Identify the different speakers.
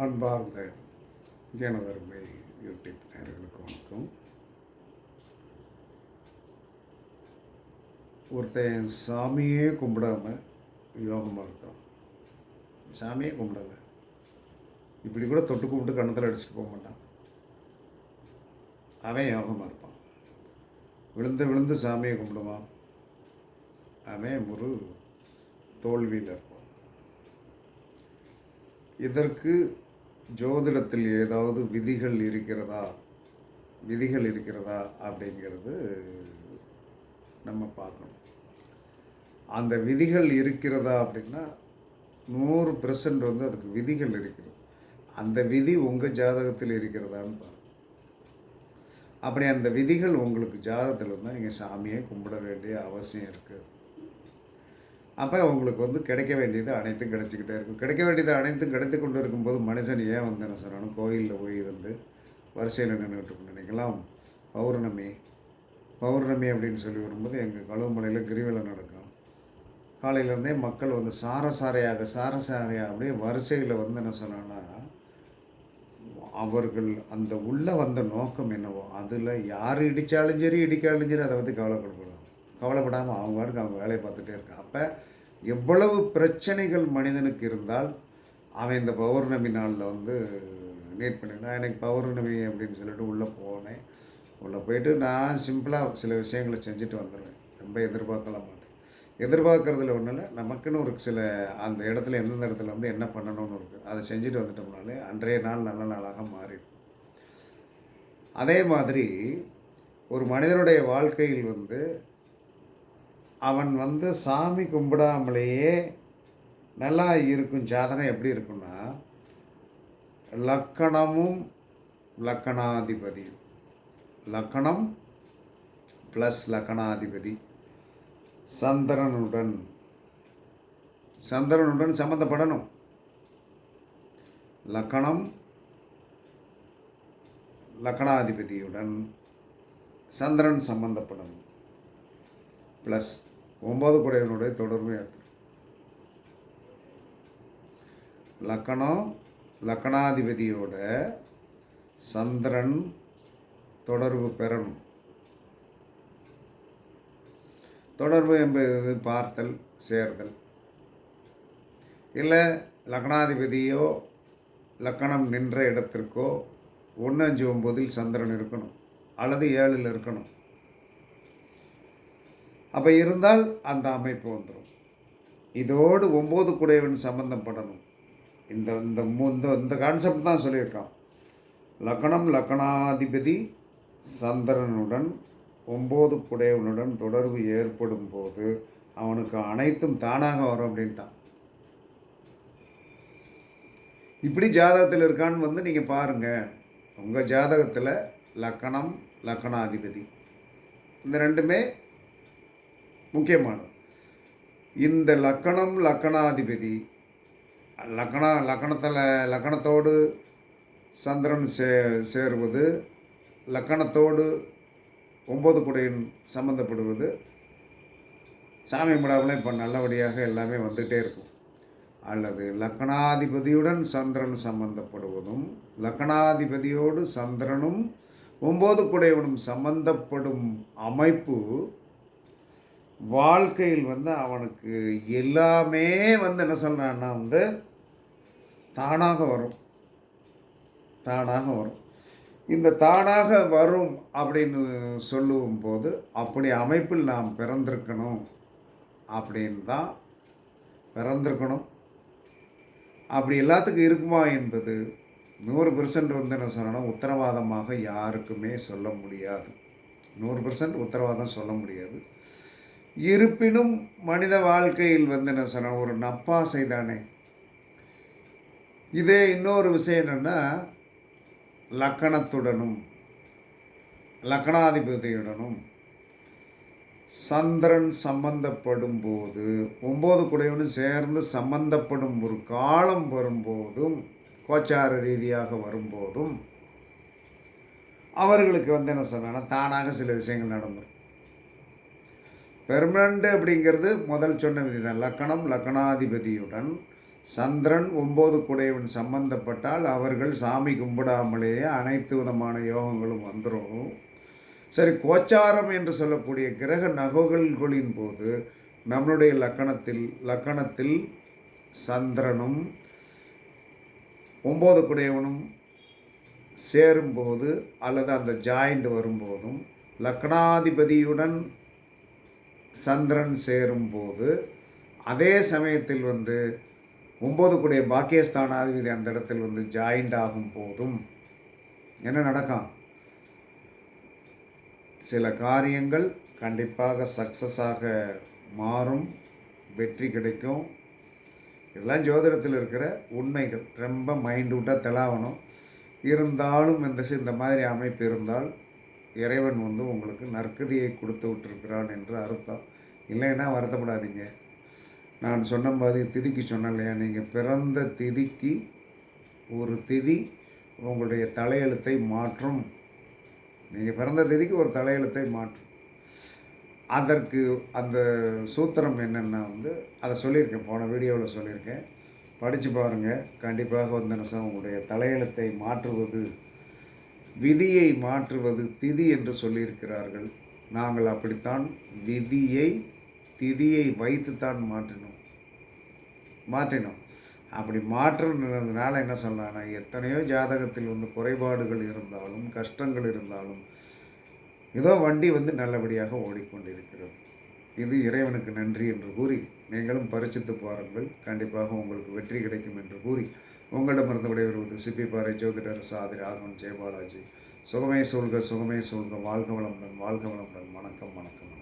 Speaker 1: அன்பார்ந்த ஜனதர்மை யூடியூப் நேர்களுக்கு வணக்கம். ஒருத்தன் சாமியே கும்பிடாம யோகமாக இருக்கான். சாமியே கும்பிடல. இப்படி கூட தொட்டு கும்பிட்டு கண்ணத்தில் அடிச்சுட்டு போக மாட்டான். அவன் யோகமாக இருப்பான். விழுந்து விழுந்து சாமியை கும்பிடுவான். அவன் ஒரு தோல்வியில் இருப்பான். இதற்கு ஜோதிடத்தில் ஏதாவது விதிகள் இருக்கிறதா? விதிகள் இருக்கிறதா? அப்படிங்கிறது நம்ம பார்க்கணும். அந்த விதிகள் இருக்கிறதா அப்படின்னா நூறு பெர்சன்ட் வந்து அதுக்கு விதிகள் இருக்கிறது அந்த விதி உங்கள் ஜாதகத்தில் இருக்கிறதான்னு பாருங்கள் அப்படி அந்த விதிகள் உங்களுக்கு ஜாதகத்தில் இருந்தால் நீங்கள் சாமியை கும்பிட வேண்டிய அவசியம் இருக்குது அப்போ உங்களுக்கு வந்து கிடைக்க வேண்டியது அனைத்தும் கிடைச்சிக்கிட்டே இருக்கும். கிடைக்க வேண்டியது அனைத்தும் கிடைத்து கொண்டு இருக்கும்போது மனுஷன் ஏன் வந்து என்ன சொன்னாலும் கோயிலில் போய் வந்து வரிசையில் நின்றுட்டு நினைக்கலாம் பௌர்ணமி பௌர்ணமி அப்படின்னு சொல்லி வரும்போது எங்கள் கழுவுமலையில் கிரிவலம் நடக்கும். காலையிலேருந்தே மக்கள் வந்து சாரசாரையாக சாரசாரையாக அப்படியே வரிசையில் வந்து என்ன சொன்னான்னா அவர்கள் அந்த உள்ளே வந்த நோக்கம் என்னவோ அதில் யார் இடித்தாலும் சரி இடிக்காலும் சரி அதை பற்றி கவலைப்படக்கூடாது. கவலைப்படாமல் அவங்க பாட்டுக்கு அவங்க வேலையை பார்த்துட்டே இருக்கான். அப்போ எவ்வளவு பிரச்சனைகள் மனிதனுக்கு இருந்தால் அவன் இந்த பௌர்ணமி நாளில் வந்து நீட் பண்ணினா எனக்கு பௌர்ணமி அப்படின்னு சொல்லிட்டு உள்ளே போனேன். உள்ளே போயிட்டு நான் சிம்பிளாக சில விஷயங்களை செஞ்சுட்டு வந்துடுவேன். ரொம்ப எதிர்பார்க்கலாம் மாட்டேன். எதிர்பார்க்குறதுல ஒன்றும் இல்லை. நமக்குன்னு ஒரு சில அந்த இடத்துல எந்தெந்த இடத்துல வந்து என்ன பண்ணணும்னு இருக்குது அதை செஞ்சுட்டு வந்துட்டோம்னாலே அன்றைய நாள் நல்ல நாளாக மாறிடும். அதே மாதிரி ஒரு மனிதனுடைய வாழ்க்கையில் வந்து அவன் வந்து சாமி கும்பிடாமலேயே நல்லா இருக்கும். ஜாதகம் எப்படி இருக்குன்னா லக்கணமும் லக்கணாதிபதி. லக்கணம் ப்ளஸ் லக்கணாதிபதி. சந்திரனுடன். சந்திரனுடன் சம்மந்தப்படணும் லக்கணம் லக்கணாதிபதியுடன் சந்திரன் சம்பந்தப்படணும். ப்ளஸ் ஒன்பது குடையனுடைய தொடர்பு ஏற்படும். லக்கணம் லக்கணாதிபதியோட சந்திரன் தொடர்பு பெறணும். தொடர்பு என்பது பார்த்தல் சேர்தல். இல்லை லக்னாதிபதியோ லக்கணம் நின்ற இடத்திற்கோ ஒன்று அஞ்சு ஒம்போதில் சந்திரன் இருக்கணும். அல்லது ஏழில் இருக்கணும். அப்போ இருந்தால் அந்த அமைப்பு வந்துடும் இதோடு ஒம்பது குடையவன் சம்பந்தப்படணும் இந்த இந்த இந்த இந்த கான்செப்ட் தான் சொல்லியிருக்கான். லக்கணம் லக்கணாதிபதி சந்திரனுடன் ஒம்பது குடையவனுடன் தொடர்பு ஏற்படும் போது அவனுக்கு அனைத்தும் தானாக வரும் அப்படின்ட்டான். இப்படி ஜாதகத்தில் இருக்கான்னு வந்து நீங்கள் பாருங்கள் உங்கள் ஜாதகத்தில் லக்கணம் லக்கணாதிபதி. இந்த ரெண்டுமே முக்கியமானது. இந்த லக்கணம் லக்கணாதிபதி லக்கண லக்கணத்தில் லக்கணத்தோடு சந்திரன் சே சேருவது லக்கணத்தோடு ஒம்பது குடையின் சம்மந்தப்படுவது சாமி கும்பிடாமலே இப்போ நல்லபடியாக எல்லாமே வந்துகிட்டே இருக்கும். அல்லது லக்கணாதிபதியுடன் சந்திரன் சம்பந்தப்படுவதும் லக்கணாதிபதியோடு சந்திரனும் ஒம்பது குடையவனும் சம்பந்தப்படும் அமைப்பு வாழ்க்கையில் வந்து அவனுக்கு எல்லாமே வந்து என்ன சொல்கிறான்னா வந்து தானாக வரும். தானாக வரும். இந்த தானாக வரும் அப்படின்னு சொல்லும் போது அப்படி அமைப்பில் நாம் பிறந்திருக்கணும் அப்படின்னு தான் பிறந்திருக்கணும். அப்படி எல்லாத்துக்கும் இருக்குமா என்பது நூறு பெர்சன்ட் வந்து என்ன சொல்லணும்? உத்தரவாதமாக யாருக்குமே சொல்ல முடியாது. நூறு பெர்சன்ட் உத்தரவாதம் சொல்ல முடியாது. இருப்பினும் மனித வாழ்க்கையில் வந்து என்ன சொன்ன ஒரு நப்பாசை தானே. இதே இன்னொரு விஷயம் என்னென்னா லக்கணத்துடனும் லக்கணாதிபதியுடனும் சந்திரன் சம்பந்தப்படும் போது ஒம்பது குடையவனும் சேர்ந்து சம்பந்தப்படும் ஒரு காலம் வரும்போதும் கோச்சார ரீதியாக வரும்போதும் அவர்களுக்கு வந்து என்ன சொன்னால் தானாக சில விஷயங்கள் நடந்துடும் பெர்மனண்ட் அப்படிங்கிறது முதல் சொன்ன விதி தான் லக்கணம் லக்கணாதிபதியுடன் சந்திரன் ஒம்பது குடையவன் சம்பந்தப்பட்டால் அவர்கள் சாமி கும்பிடாமலேயே அனைத்து விதமான யோகங்களும் வந்துடும் சரி கோச்சாரம் என்று சொல்லக்கூடிய கிரக நகல்களின் போது நம்மளுடைய லக்கணத்தில் லக்கணத்தில் சந்திரனும் ஒம்பது குடையவனும் சேரும்போது அல்லது அந்த ஜாயிண்ட் வரும்போதும் லக்னாதிபதியுடன் சந்திரன் சேரும்போது அதே சமயத்தில் வந்து ஒம்பது கூடிய பாக்கியஸ்தானாதிபதி அந்த இடத்தில் வந்து ஜாயிண்ட் ஆகும் போதும் என்ன நடக்கும்? சில காரியங்கள் கண்டிப்பாக சக்ஸஸாக மாறும் வெற்றி கிடைக்கும். இதெல்லாம் ஜோதிடத்தில் இருக்கிற உண்மைகள். ரொம்ப மைண்ட் விட்டால் தெலாவணும் இருந்தாலும் இந்த இந்த மாதிரி அமைப்பு இருந்தால் இறைவன் வந்து உங்களுக்கு நற்கதியை கொடுத்து விட்டுருக்கிறான் என்று அர்த்தம். இல்லைன்னா வருத்தப்படாதீங்க. நான் சொன்ன மாதிரி திதிக்கு சொன்னேன் இல்லையா? நீங்கள் பிறந்த திதிக்கு ஒரு திதி உங்களுடைய தலையெழுத்தை மாற்றும். நீங்கள் பிறந்த திதிக்கு ஒரு தலையெழுத்தை மாற்றும். அதற்கு அந்த சூத்திரம் என்னென்னா வந்து அதை சொல்லியிருக்கேன் போன வீடியோவில் சொல்லியிருக்கேன். படித்து பாருங்கள் கண்டிப்பாக வந்து என்ன உங்களுடைய தலையெழுத்தை மாற்றுவது விதியை மாற்றுவது திதி என்று சொல்லியிருக்கிறார்கள். நாங்கள் அப்படித்தான் விதியை திதியை வைத்துத்தான் மாற்றினோம். மாற்றினோம். அப்படி மாற்றுனதுனால என்ன சொல்லலாம்னா எத்தனையோ ஜாதகத்தில் வந்து குறைபாடுகள் இருந்தாலும் கஷ்டங்கள் இருந்தாலும் ஏதோ வண்டி வந்து நல்லபடியாக ஓடிக்கொண்டிருக்கிறது. இது இறைவனுக்கு நன்றி என்று கூறி நீங்களும் பரிசித்து பாருங்கள். கண்டிப்பாக உங்களுக்கு வெற்றி கிடைக்கும் என்று கூறி உங்களிடமிருந்து விடைபெறுவது சிப்பி பாறை ஜோதிடர் சாதி ராகவன் ஜெயபாலாஜி. சுகமே சொல்க சுகமே சொல்க வாழ்க வளமுடன் வாழ்க வளமுடன். வணக்கம் வணக்கம்.